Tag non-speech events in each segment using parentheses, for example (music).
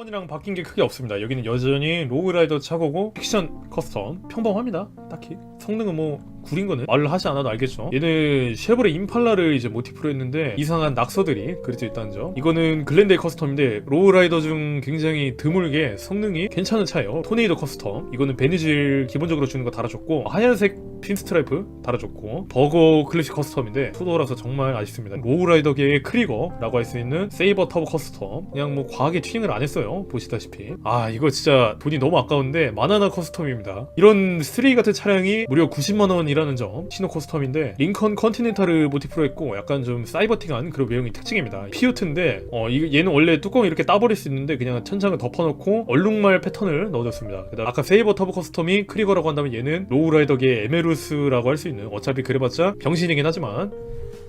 저번이랑 바뀐 게 크게 없습니다. 여기는 여전히 로그라이더 차고고 픽션 커스텀 평범합니다. 딱히 성능은 뭐 구린 거는 말을 하지 않아도 알겠죠. 얘는 쉐보레 임팔라를 이제 모티프로 했는데 이상한 낙서들이 그려져 있다는 점. 이거는 글렌데이 커스텀인데 로우라이더 중 굉장히 드물게 성능이 괜찮은 차예요. 토네이도 커스텀. 이거는 베니질 기본적으로 주는 거 달아줬고 하얀색 핀 스트라이프 달아줬고 버거 클래식 커스텀인데 소도라서 정말 아쉽습니다. 로우라이더계의 크리거라고 할 수 있는 세이버 터보 커스텀. 그냥 뭐 과하게 튜닝을 안 했어요. 보시다시피. 아 이거 진짜 돈이 너무 아까운데 마나나 커스텀입니다. 이런 3 같은 차량이 무려 90만 원 이라는 점. 신호 커스텀인데 링컨 컨티넨탈을 모티프로 했고 약간 좀 사이버틱한 그런 외형이 특징입니다. 피우트인데 어 이거 얘는 원래 뚜껑 이렇게 따버릴 수 있는데 그냥 천장을 덮어놓고 얼룩말 패턴을 넣어줬습니다. 그다음 아까 세이버 터보 커스텀이 크리거라고 한다면 얘는 로우라이더계 에메루스라고 할 수 있는 어차피 그래봤자 병신이긴 하지만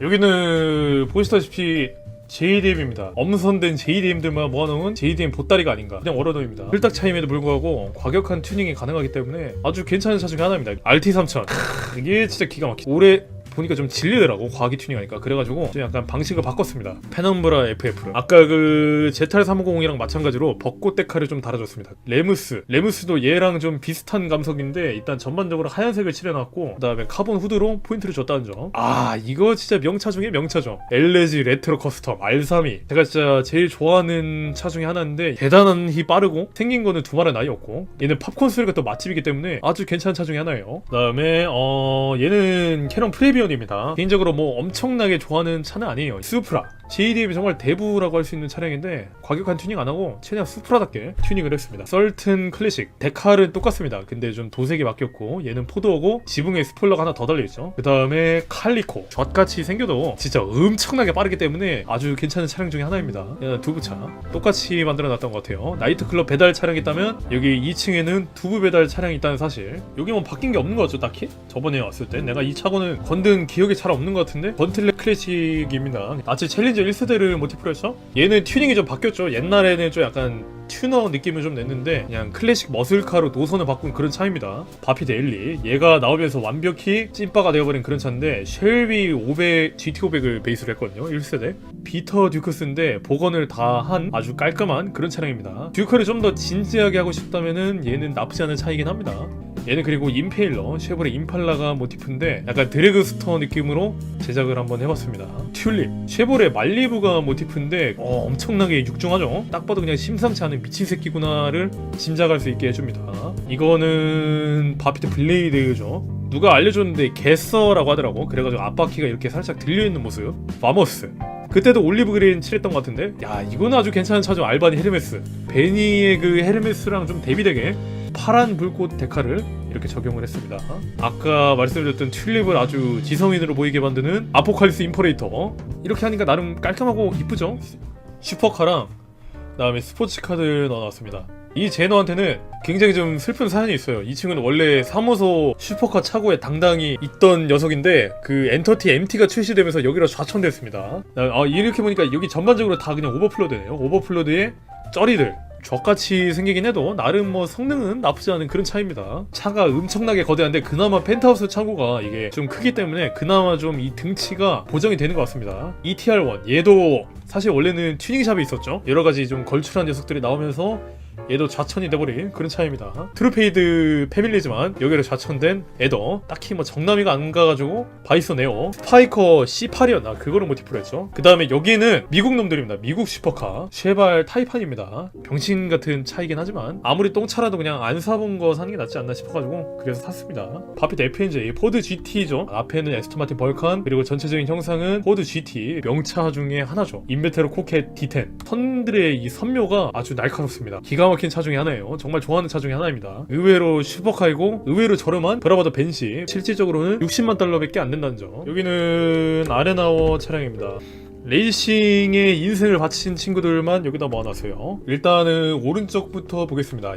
여기는 보시다시피 JDM입니다. 엄선된 JDM들만 모아놓은 JDM 보따리가 아닌가. 그냥 워러너입니다. 필딱 차임에도 불구하고 과격한 튜닝이 가능하기 때문에 아주 괜찮은 차 중에 하나입니다. RT3000. 이게 진짜 기가 막히. 올해 보니까 좀 질리더라고 과하게 튜닝하니까. 그래가지고 좀 약간 방식을 바꿨습니다. 페넘브라 FF를. 아까 그 ZR350이랑 마찬가지로 벚꽃 데카를 좀 달아줬습니다. 레무스. 레무스도 얘랑 좀 비슷한 감성인데 일단 전반적으로 하얀색을 칠해놨고 그 다음에 카본 후드로 포인트를 줬다는 점 아 이거 진짜 명차 중에 명차죠 LG 레트로 커스텀 R32 제가 진짜 제일 좋아하는 차 중에 하나인데 대단히 빠르고 생긴 거는 두말의 나이였고 얘는 팝콘 소리가 또 맛집이기 때문에 아주 괜찮은 차 중에 하나예요. 그 다음에 어 얘는 캐논 프레비 언입니다. 개인적으로 뭐 엄청나게 좋아하는 차는 아니에요. 수프라 JDM이 정말 대부라고 할 수 있는 차량인데 과격한 튜닝 안 하고 최대한 수프라답게 튜닝을 했습니다. 썰튼 클래식 데칼은 똑같습니다. 근데 좀 도색이 바뀌었고 얘는 포도어고 지붕에 스포일러가 하나 더 달려있죠. 그 다음에 칼리코. 젖같이 생겨도 진짜 엄청나게 빠르기 때문에 아주 괜찮은 차량 중에 하나입니다. 두부차. 똑같이 만들어놨던 것 같아요. 나이트클럽 배달 차량이 있다면 여기 2층에는 두부 배달 차량이 있다는 사실. 여기 뭐 바뀐 게 없는 거 같죠 딱히? 저번에 왔을 때. 내가 이 차고는 건든 기억이 잘 없는 것 같은데? 번틀레 클래식입니다. 아치 챌린 저 1세대를 모티프로 했죠 얘는 튜닝이 좀 바뀌었죠. 옛날에는 좀 약간 튜너 느낌을 좀 냈는데 그냥 클래식 머슬카로 노선을 바꾼 그런 차입니다. 바피 데일리. 얘가 나오면서 완벽히 찐빠가 되어버린 그런 차인데 쉘비 500 GT500을 베이스로 했거든요. 1세대. 비터 듀크스인데 복원을 다 한 아주 깔끔한 그런 차량입니다. 듀크를 좀 더 진지하게 하고 싶다면은 얘는 나쁘지 않은 차이긴 합니다 얘는 그리고 임페일러 쉐보레 임팔라가 모티프인데 약간 드래그스터 느낌으로 제작을 한번 해봤습니다. 튤립 쉐보레 말리부가 모티프인데 어, 엄청나게 육중하죠? 딱 봐도 그냥 심상치 않은 미친 새끼구나를 짐작할 수 있게 해줍니다. 이거는 바피트 블레이드죠? 누가 알려줬는데 개서라고 하더라고. 그래가지고 앞바퀴가 이렇게 살짝 들려있는 모습. 마머스. 그때도 올리브 그린 칠했던 것 같은데? 야 이거는 아주 괜찮은 차죠 알바니 헤르메스. 베니의 그 헤르메스랑 좀 대비되게 파란 불꽃 데카를 이렇게 적용을 했습니다. 아까 말씀드렸던 튤립을 아주 지성인으로 보이게 만드는 아포칼리스 임퍼레이터 이렇게 하니까 나름 깔끔하고 이쁘죠? 슈퍼카랑 그다음에 스포츠카들 넣어놨습니다. 이 제너한테는 굉장히 좀 슬픈 사연이 있어요. 이 친구는 원래 사무소 슈퍼카 차고에 당당히 있던 녀석인데 그 엔터티 MT가 출시되면서 여기로 좌천됐습니다. 아, 이렇게 보니까 여기 전반적으로 다 그냥 오버플로드네요. 오버플로드에 쩌리들 젖같이 생기긴 해도 나름 뭐 성능은 나쁘지 않은 그런 차입니다. 차가 엄청나게 거대한데 그나마 펜트하우스 차고가 이게 좀 크기 때문에 그나마 좀 이 등치가 보정이 되는 것 같습니다. ETR1 얘도 사실 원래는 튜닝샵이 있었죠. 여러 가지 좀 걸출한 녀석들이 나오면서 얘도 좌천이 돼버린 그런 차입니다. 트루페이드 패밀리지만 여기로 좌천된 에더 딱히 뭐 정남이가 안 가가지고 바이소 네오 스파이커 C8이었나 그거를 모티프로 했죠. 그 다음에 여기는 미국 놈들입니다. 미국 슈퍼카 쉐발 타이판입니다. 병신 같은 차이긴 하지만 아무리 똥차라도 그냥 안 사본 거 사는 게 낫지 않나 싶어가지고 그래서 샀습니다. 바피트 FNJ 포드 GT죠. 앞에는 에스턴 마틴 벌칸 그리고 전체적인 형상은 포드 GT 명차 중에 하나죠. 인베테로 코켓 D10 선들의 이 선묘가 아주 날카롭습니다. 기가 막힌 차 중에 하나예요. 정말 좋아하는 차 중에 하나입니다. 의외로 슈퍼카이고 의외로 저렴한 브라바도 벤시 실질적으로는 60만 달러밖에 안 된다는 점. 여기는 아레나워 차량입니다. 레이싱에 인생을 바친 친구들만 여기다 모아놨어요. 일단은 오른쪽부터 보겠습니다.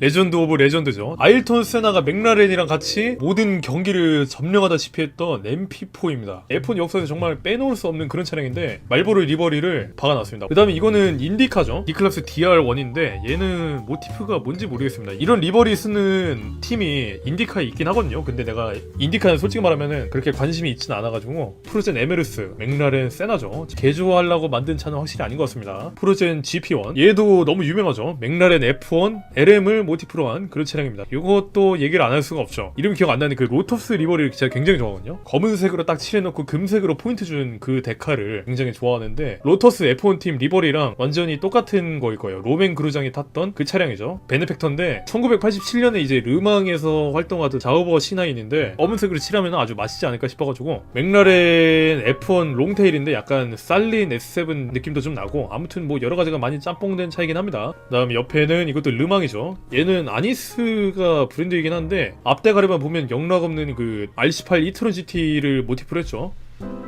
레전드 오브 레전드죠. 아일톤 세나가 맥라렌이랑 같이 모든 경기를 점령하다시피 했던 MP4입니다. F1 역사에서 정말 빼놓을 수 없는 그런 차량인데 말보르 리버리를 박아놨습니다. 그 다음에 이거는 인디카죠. D클래스 DR1인데 얘는 모티프가 뭔지 모르겠습니다. 이런 리버리 쓰는 팀이 인디카에 있긴 하거든요. 근데 내가 인디카는 솔직히 말하면은 그렇게 관심이 있진 않아가지고 프로젠 에메르스, 맥라렌, 세나죠. 개조하려고 만든 차는 확실히 아닌 것 같습니다. 프로젠 GP1 얘도 너무 유명하죠. 맥라렌 F1 LM을 모티프로 한 그런 차량입니다. 이것도 얘기를 안 할 수가 없죠. 이름 기억 안 나는 그 로터스 리버리를 제가 굉장히 좋아하거든요. 검은색으로 딱 칠해놓고 금색으로 포인트 준 그 데카를 굉장히 좋아하는데 로터스 F1 팀 리버리랑 완전히 똑같은 거일 거예요. 로맨 그루장이 탔던 그 차량이죠. 베네펙터인데 1987년에 이제 르망에서 활동하던 자우버 C9인데 검은색으로 칠하면 아주 맛있지 않을까 싶어가지고 맥라렌 F1 롱테일인데 약간 살린 S7 느낌도 좀 나고 아무튼 뭐 여러 가지가 많이 짬뽕된 차이긴 합니다. 그다음 옆에는 이것도 르망이죠. 얘는 아니스가 브랜드이긴 한데 앞대가리만 보면 영락 없는 그 RC8 이트론 GT를 모티프로 했죠.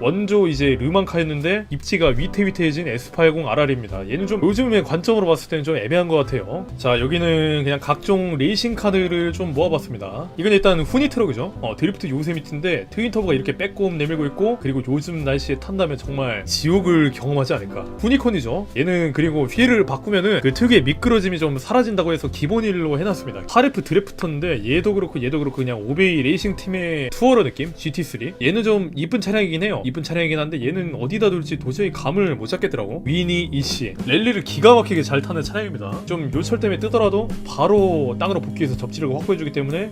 원조 이제 르망카였는데 입지가 위태위태해진 S80 RR입니다. 얘는 좀 요즘의 관점으로 봤을 때는 좀 애매한 것 같아요. 자 여기는 그냥 각종 레이싱 카드를 좀 모아봤습니다. 이건 일단 후니 트럭이죠. 어, 드리프트 요세미트인데 트윈 터보가 이렇게 빼꼼 내밀고 있고 그리고 요즘 날씨에 탄다면 정말 지옥을 경험하지 않을까. 후니콘이죠. 얘는 그리고 휠을 바꾸면은 그 특유의 미끄러짐이 좀 사라진다고 해서 기본 휠로 해놨습니다. 하레프 드래프터인데 얘도 그렇고 얘도 그렇고 그냥 오베이 레이싱 팀의 투어러 느낌 GT3. 얘는 좀 이쁜 차량이긴 해요. 이쁜 차량이긴 한데 얘는 어디다 둘지 도저히 감을 못 잡겠더라고. 위니 이씨 랠리를 기가 막히게 잘 타는 차량입니다. 좀 요철 때문에 뜨더라도 바로 땅으로 복귀해서 접지력을 확보해주기 때문에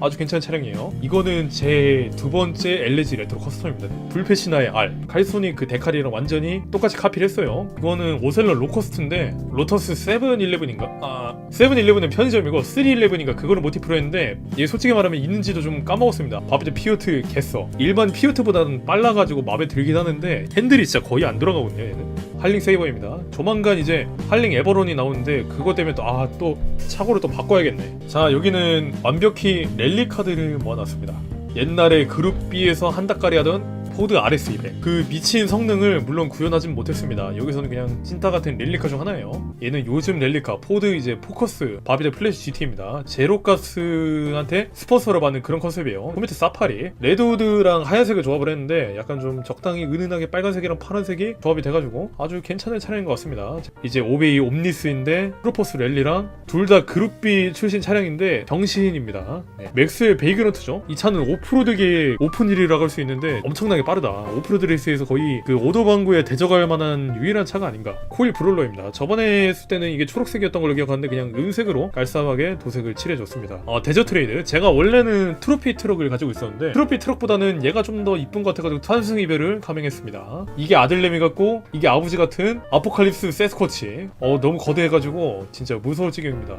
아주 괜찮은 차량이에요. 이거는 제 두 번째 LG 레트로 커스텀입니다. 불페시나의 R. 칼소닉 그 데칼이랑 완전히 똑같이 카피를 했어요. 그거는 오셀러 로커스트인데 로터스 711인가? 아 711은 편의점이고 311인가 그거를 모티프로 했는데 얘 솔직히 말하면 있는지도 좀 까먹었습니다. 바비드 피오트 개써. 일반 피오트보다는 빨라가지고 마음에 들긴 하는데 핸들이 진짜 거의 안 돌아가거든요 얘는. 할링 세이버입니다. 조만간 이제 할링 에버론이 나오는데 그것 때문에 또 아또 차고를 또 바꿔야겠네. 자 여기는 완벽히 랠리 카드를 모아놨습니다. 옛날에 그룹 B에서 한닥가리 하던 포드 RS200 그 미친 성능을 물론 구현하진 못했습니다. 여기서는 그냥 찐따 같은 랠리카 중 하나예요. 얘는 요즘 랠리카 포드 이제 포커스 바비드 플래시 GT입니다. 제로가스한테 스폰서를 받는 그런 컨셉이에요. 코미트 사파리. 레드우드랑 하얀색을 조합을 했는데 약간 좀 적당히 은은하게 빨간색이랑 파란색이 조합이 돼가지고 아주 괜찮은 차량인 것 같습니다. 이제 오베이 옴니스인데 프로포스 랠리랑 둘 다 그룹 B 출신 차량인데 정신입니다. 네. 맥스웰 베이그런트죠. 이 차는 오프로드계 오픈힐이라고 할 수 있는데 엄청나게 빠르다. 오프로드 레이스에서 거의 그 오도방구에 대적할 만한 유일한 차가 아닌가. 코일 브롤러입니다. 저번에 했을 때는 이게 초록색이었던 걸로 기억하는데 그냥 은색으로 깔쌈하게 도색을 칠해줬습니다. 어, 데저 트레이드. 제가 원래는 트로피 트럭을 가지고 있었는데 트로피 트럭보다는 얘가 좀 더 이쁜 것 같아가지고 탄승 이별을 감행했습니다. 이게 아들내미 같고 이게 아버지 같은 아포칼립스 세스코치. 어 너무 거대해가지고 진짜 무서울 지경입니다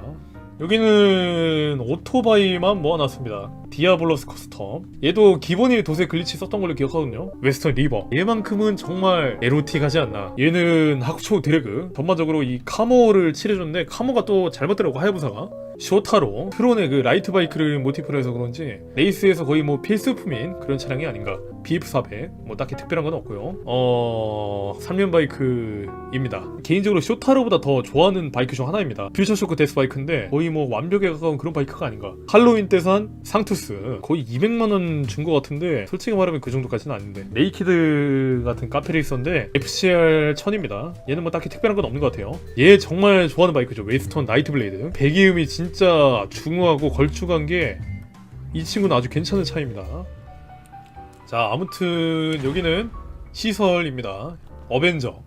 여기는 오토바이만 모아놨습니다. 디아블로스 커스텀. 얘도 기본이 도색 글리치 썼던 걸로 기억하거든요. 웨스턴 리버. 얘만큼은 정말 에로틱하지 않나. 얘는 학초 드래그. 전반적으로 이 카모를 칠해줬는데 카모가 또 잘 맞더라고 하야부사가. 쇼타로 트론의 그 라이트 바이크를 모티프로 해서 그런지 레이스에서 거의 뭐 필수품인 그런 차량이 아닌가. BF400 뭐 딱히 특별한 건 없고요. 어... 3면 바이크입니다. 개인적으로 쇼타로보다 더 좋아하는 바이크 중 하나입니다. 퓨처쇼크 데스 바이크인데 거의 뭐 완벽에 가까운 그런 바이크가 아닌가. 할로윈 때 산 상투스 거의 200만원 준 것 같은데 솔직히 말하면 그 정도까지는 아닌데. 네이키드 같은 카페를 있었는데 FCR 1000입니다. 얘는 뭐 딱히 특별한 건 없는 것 같아요. 얘 정말 좋아하는 바이크죠. 웨스턴 나이트 블레이드. 배기음이 진짜 중후하고 걸쭉한 게 이 친구는 아주 괜찮은 차입니다. 자 아무튼 여기는 시설입니다. 어벤져.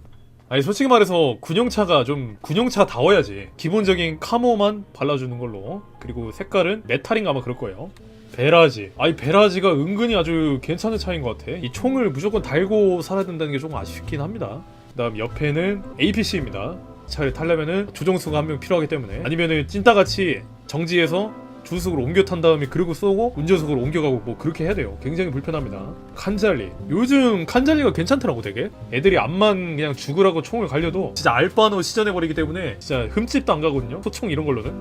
아니 솔직히 말해서 군용차가 좀 군용차 다워야지 기본적인 카모만 발라주는 걸로. 그리고 색깔은 메탈인가 아마 그럴 거예요. 베라지. 아이 베라지가 은근히 아주 괜찮은 차인 것 같아. 이 총을 무조건 달고 살아야 된다는 게 조금 아쉽긴 합니다. 그 다음 옆에는 APC입니다 차를 타려면은 조종수가 한 명 필요하기 때문에 아니면은 찐따같이 정지해서 주석으로 옮겨 탄 다음에 그리고 쏘고 운전석으로 옮겨가고 뭐 그렇게 해야 돼요. 굉장히 불편합니다. 칸잘리. 요즘 칸잘리가 괜찮더라고 되게. 애들이 앞만 그냥 죽으라고 총을 갈려도 진짜 알바노 시전해버리기 때문에 진짜 흠집도 안 가거든요. 소총 이런 걸로는.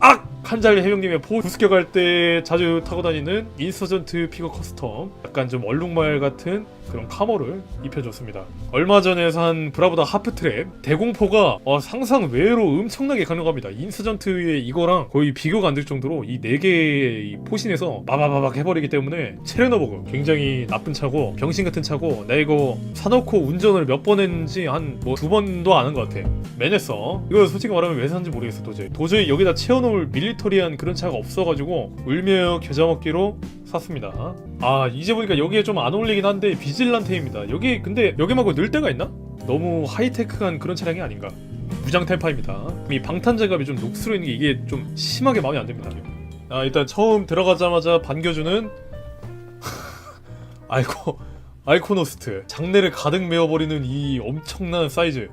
악! 한잘 해병님의 포 부스겨 갈때 자주 타고 다니는 인서전트 피거 커스텀. 약간 좀 얼룩말 같은 그런 카모를 입혀줬습니다. 얼마 전에 산 브라보다 하프트랩. 대공포가 어, 상상 외로 엄청나게 강력합니다. 인서전트의 이거랑 거의 비교가 안 될 정도로 이네 개의 포신에서 마바바박 해버리기 때문에 체레너버그 굉장히 나쁜 차고 병신 같은 차고 나 이거 사놓고 운전을 몇 번 했는지 한 뭐 두 번도 안 한 것 같아. 맨했어 이거 솔직히 말하면 왜 샀는지 모르겠어 도저히. 도저히 여기다 채워놓을 밀리터 리한 그런 차가 없어가지고 울며 겨자 먹기로 샀습니다. 아 이제 보니까 여기에 좀 안 어울리긴 한데 비질란테입니다. 여기 근데 여기 말고 늘 데가 있나? 너무 하이테크한 그런 차량이 아닌가? 무장 템파입니다. 이 방탄 제갑이 좀 녹슬어 있는 게 이게 좀 심하게 마음에 안 듭니다. 아 일단 처음 들어가자마자 반겨주는 (laughs) 아이코 아이코노스트. 장내를 가득 메워버리는 이 엄청난 사이즈.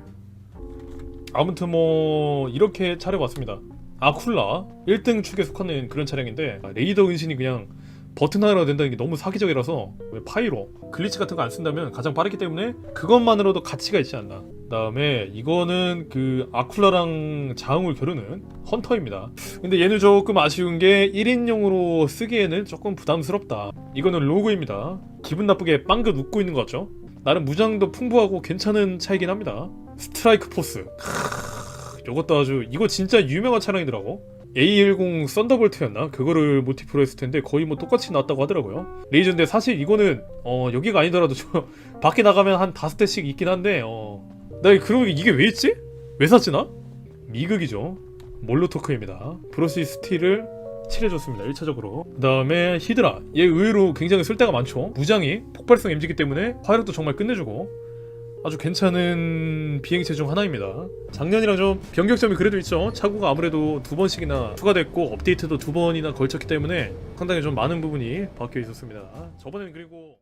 아무튼 뭐 이렇게 차려봤습니다 아쿨라 1등 축에 속하는 그런 차량인데 아, 레이더 은신이 그냥 버튼 하나로 된다는 게 너무 사기적이라서 왜 파이로? 글리치 같은 거 안 쓴다면 가장 빠르기 때문에 그것만으로도 가치가 있지 않나. 그다음에 이거는 그 아쿨라랑 자웅을 겨루는 헌터입니다. 근데 얘는 조금 아쉬운 게 1인용으로 쓰기에는 조금 부담스럽다. 이거는 로고입니다. 기분 나쁘게 빵긋 웃고 있는 것 같죠? 나름 무장도 풍부하고 괜찮은 차이긴 합니다. 스트라이크 포스. 크으, 이것도 아주 이거 진짜 유명한 차량이더라고 A10 썬더볼트였나? 그거를 모티프로 했을 텐데 거의 뭐 똑같이 나왔다고 하더라고요. 레이저인데 사실 이거는 어 여기가 아니더라도 저 (laughs) 밖에 나가면 한 다섯 대씩 있긴 한데 어나 그러고 이게 왜 있지? 왜 샀지 나? 미극이죠. 몰로토크입니다. 브로시 스틸을 칠해줬습니다. 1차적으로. 그 다음에 히드라. 얘 의외로 굉장히 쓸데가 많죠. 무장이 폭발성 MG기 때문에 화력도 정말 끝내주고 아주 괜찮은 비행체 중 하나입니다. 작년이랑 좀 변경점이 그래도 있죠. 차고가 아무래도 두 번씩이나 추가됐고 업데이트도 두 번이나 걸쳤기 때문에 상당히 좀 많은 부분이 바뀌어 있었습니다. 저번에는 그리고